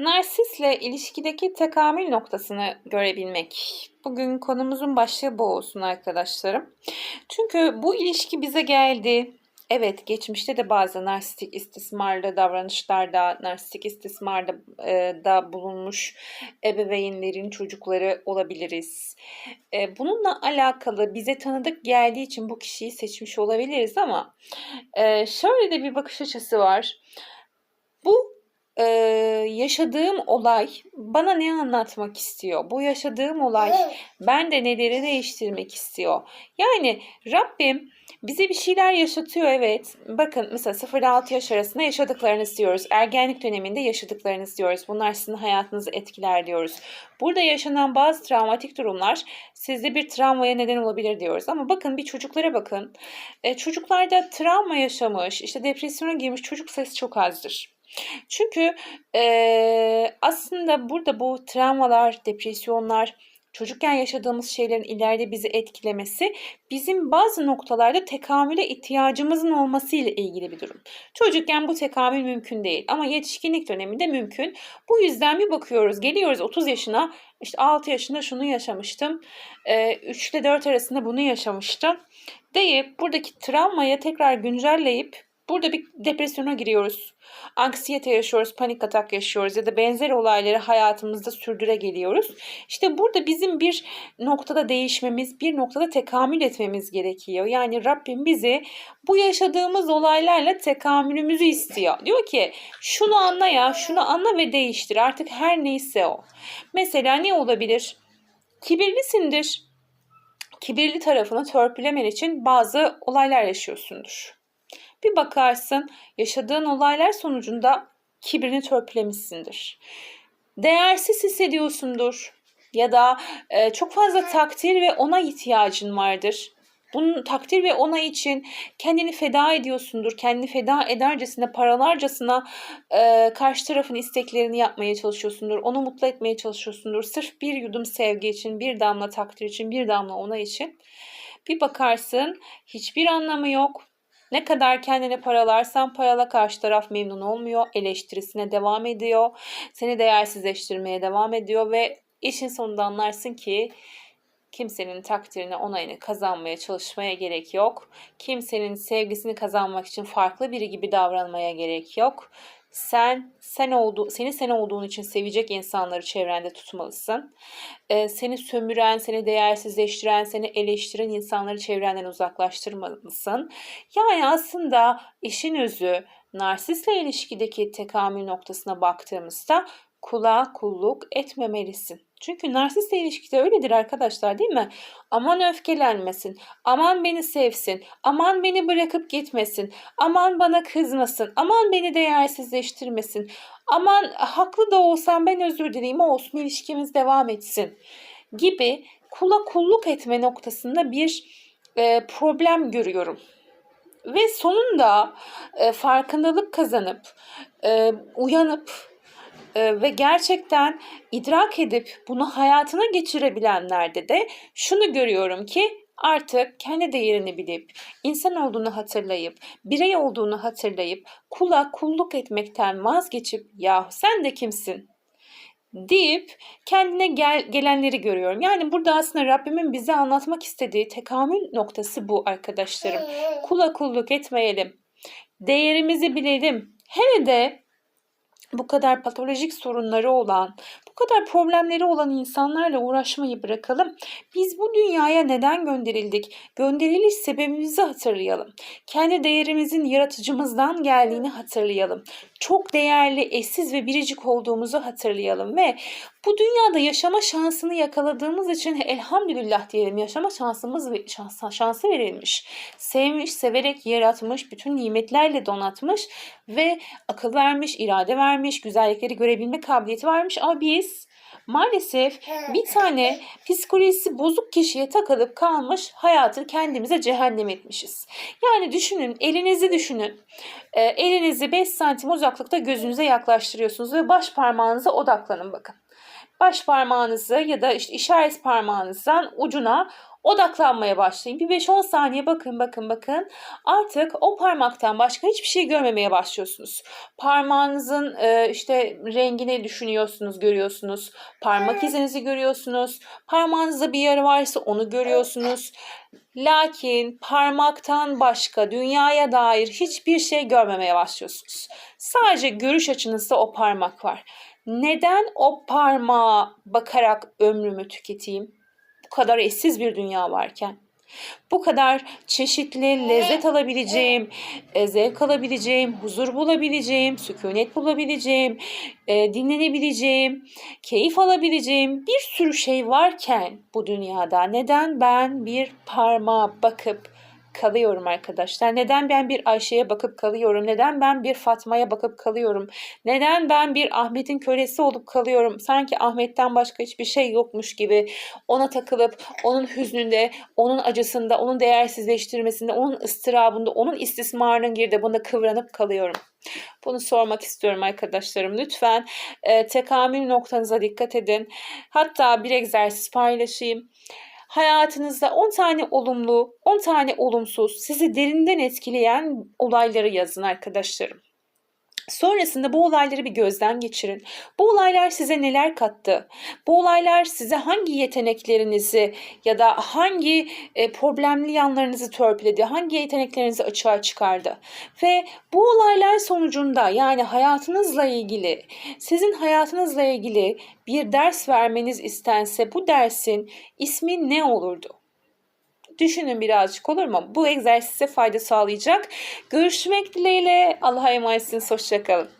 Narsisle ilişkideki tekamül noktasını görebilmek. Bugün konumuzun başlığı bu olsun arkadaşlarım. Çünkü bu ilişki bize geldi. Evet, geçmişte de bazı narsistik istismarda davranışlarda, narsistik istismarda e, da bulunmuş ebeveynlerin çocukları olabiliriz. E, bununla alakalı bize tanıdık geldiği için bu kişiyi seçmiş olabiliriz ama e, şöyle de bir bakış açısı var. Bu e, yaşadığım olay bana ne anlatmak istiyor? Bu yaşadığım olay ben de neleri değiştirmek istiyor? Yani Rabbim bize bir şeyler yaşatıyor evet. Bakın mesela 0 ile 6 yaş arasında yaşadıklarınız diyoruz. Ergenlik döneminde yaşadıklarınız diyoruz. Bunlar sizin hayatınızı etkiler diyoruz. Burada yaşanan bazı travmatik durumlar sizde bir travmaya neden olabilir diyoruz. Ama bakın bir çocuklara bakın. E, çocuklarda travma yaşamış, işte depresyona girmiş çocuk sayısı çok azdır. Çünkü e, aslında burada bu travmalar, depresyonlar, çocukken yaşadığımız şeylerin ileride bizi etkilemesi bizim bazı noktalarda tekamüle ihtiyacımızın olması ile ilgili bir durum. Çocukken bu tekamül mümkün değil ama yetişkinlik döneminde mümkün. Bu yüzden bir bakıyoruz geliyoruz 30 yaşına işte 6 yaşında şunu yaşamıştım. E, 3 ile 4 arasında bunu yaşamıştım deyip buradaki travmayı tekrar güncelleyip Burada bir depresyona giriyoruz. Anksiyete yaşıyoruz, panik atak yaşıyoruz ya da benzer olayları hayatımızda sürdüre geliyoruz. İşte burada bizim bir noktada değişmemiz, bir noktada tekamül etmemiz gerekiyor. Yani Rabbim bizi bu yaşadığımız olaylarla tekamülümüzü istiyor. Diyor ki şunu anla ya, şunu anla ve değiştir. Artık her neyse o. Mesela ne olabilir? Kibirlisindir. Kibirli tarafını törpülemen için bazı olaylar yaşıyorsundur. Bir bakarsın yaşadığın olaylar sonucunda kibrini törpülemişsindir. Değersiz hissediyorsundur ya da e, çok fazla takdir ve ona ihtiyacın vardır. Bunun takdir ve onay için kendini feda ediyorsundur. Kendini feda edercesine, paralarcasına e, karşı tarafın isteklerini yapmaya çalışıyorsundur. Onu mutlu etmeye çalışıyorsundur. Sırf bir yudum sevgi için, bir damla takdir için, bir damla onay için. Bir bakarsın hiçbir anlamı yok. Ne kadar kendini paralarsan parala karşı taraf memnun olmuyor. Eleştirisine devam ediyor. Seni değersizleştirmeye devam ediyor ve işin sonunda anlarsın ki kimsenin takdirini, onayını kazanmaya çalışmaya gerek yok. Kimsenin sevgisini kazanmak için farklı biri gibi davranmaya gerek yok. Sen sen oldu seni sen olduğun için sevecek insanları çevrende tutmalısın. Ee, seni sömüren, seni değersizleştiren, seni eleştiren insanları çevrenden uzaklaştırmalısın. Yani aslında işin özü narsisle ilişkideki tekamül noktasına baktığımızda kula kulluk etmemelisin. Çünkü narsistle ilişkide öyledir arkadaşlar değil mi? Aman öfkelenmesin, aman beni sevsin, aman beni bırakıp gitmesin, aman bana kızmasın, aman beni değersizleştirmesin, aman haklı da olsam ben özür dileyim olsun ilişkimiz devam etsin gibi kula kulluk etme noktasında bir e, problem görüyorum. Ve sonunda e, farkındalık kazanıp, e, uyanıp, e, ve gerçekten idrak edip bunu hayatına geçirebilenlerde de şunu görüyorum ki artık kendi değerini bilip, insan olduğunu hatırlayıp, birey olduğunu hatırlayıp, kula kulluk etmekten vazgeçip ya sen de kimsin deyip kendine gel, gelenleri görüyorum. Yani burada aslında Rabbimin bize anlatmak istediği tekamül noktası bu arkadaşlarım. Kula kulluk etmeyelim. Değerimizi bilelim. Hele de bu kadar patolojik sorunları olan, bu kadar problemleri olan insanlarla uğraşmayı bırakalım. Biz bu dünyaya neden gönderildik? Gönderiliş sebebimizi hatırlayalım. Kendi değerimizin yaratıcımızdan geldiğini hatırlayalım. Çok değerli, eşsiz ve biricik olduğumuzu hatırlayalım ve bu dünyada yaşama şansını yakaladığımız için elhamdülillah diyelim yaşama şansımız şans, şansı verilmiş. Sevmiş, severek yaratmış, bütün nimetlerle donatmış ve akıl vermiş, irade vermiş, güzellikleri görebilme kabiliyeti varmış ama biz maalesef bir tane psikolojisi bozuk kişiye takılıp kalmış hayatı kendimize cehennem etmişiz. Yani düşünün elinizi düşünün. E, elinizi 5 santim uzaklıkta gözünüze yaklaştırıyorsunuz ve baş parmağınıza odaklanın bakın baş parmağınızı ya da işte işaret parmağınızdan ucuna Odaklanmaya başlayın. Bir 5-10 saniye bakın bakın bakın. Artık o parmaktan başka hiçbir şey görmemeye başlıyorsunuz. Parmağınızın e, işte rengini düşünüyorsunuz, görüyorsunuz. Parmak izinizi görüyorsunuz. Parmağınızda bir yara varsa onu görüyorsunuz. Lakin parmaktan başka dünyaya dair hiçbir şey görmemeye başlıyorsunuz. Sadece görüş açınızda o parmak var. Neden o parmağa bakarak ömrümü tüketeyim? Bu kadar eşsiz bir dünya varken. Bu kadar çeşitli lezzet alabileceğim, e, zevk alabileceğim, huzur bulabileceğim, sükunet bulabileceğim, e, dinlenebileceğim, keyif alabileceğim bir sürü şey varken bu dünyada neden ben bir parmağa bakıp kalıyorum arkadaşlar? Neden ben bir Ayşe'ye bakıp kalıyorum? Neden ben bir Fatma'ya bakıp kalıyorum? Neden ben bir Ahmet'in kölesi olup kalıyorum? Sanki Ahmet'ten başka hiçbir şey yokmuş gibi ona takılıp onun hüznünde, onun acısında, onun değersizleştirmesinde, onun ıstırabında, onun istismarının girdabında kıvranıp kalıyorum. Bunu sormak istiyorum arkadaşlarım. Lütfen e, tekamül noktanıza dikkat edin. Hatta bir egzersiz paylaşayım. Hayatınızda 10 tane olumlu, 10 tane olumsuz, sizi derinden etkileyen olayları yazın arkadaşlarım. Sonrasında bu olayları bir gözden geçirin. Bu olaylar size neler kattı? Bu olaylar size hangi yeteneklerinizi ya da hangi e, problemli yanlarınızı törpüledi? Hangi yeteneklerinizi açığa çıkardı? Ve bu olaylar sonucunda yani hayatınızla ilgili, sizin hayatınızla ilgili bir ders vermeniz istense bu dersin ismi ne olurdu? Düşünün birazcık olur mu? Bu egzersize fayda sağlayacak. Görüşmek dileğiyle. Allah'a emanetsiniz. Hoşçakalın.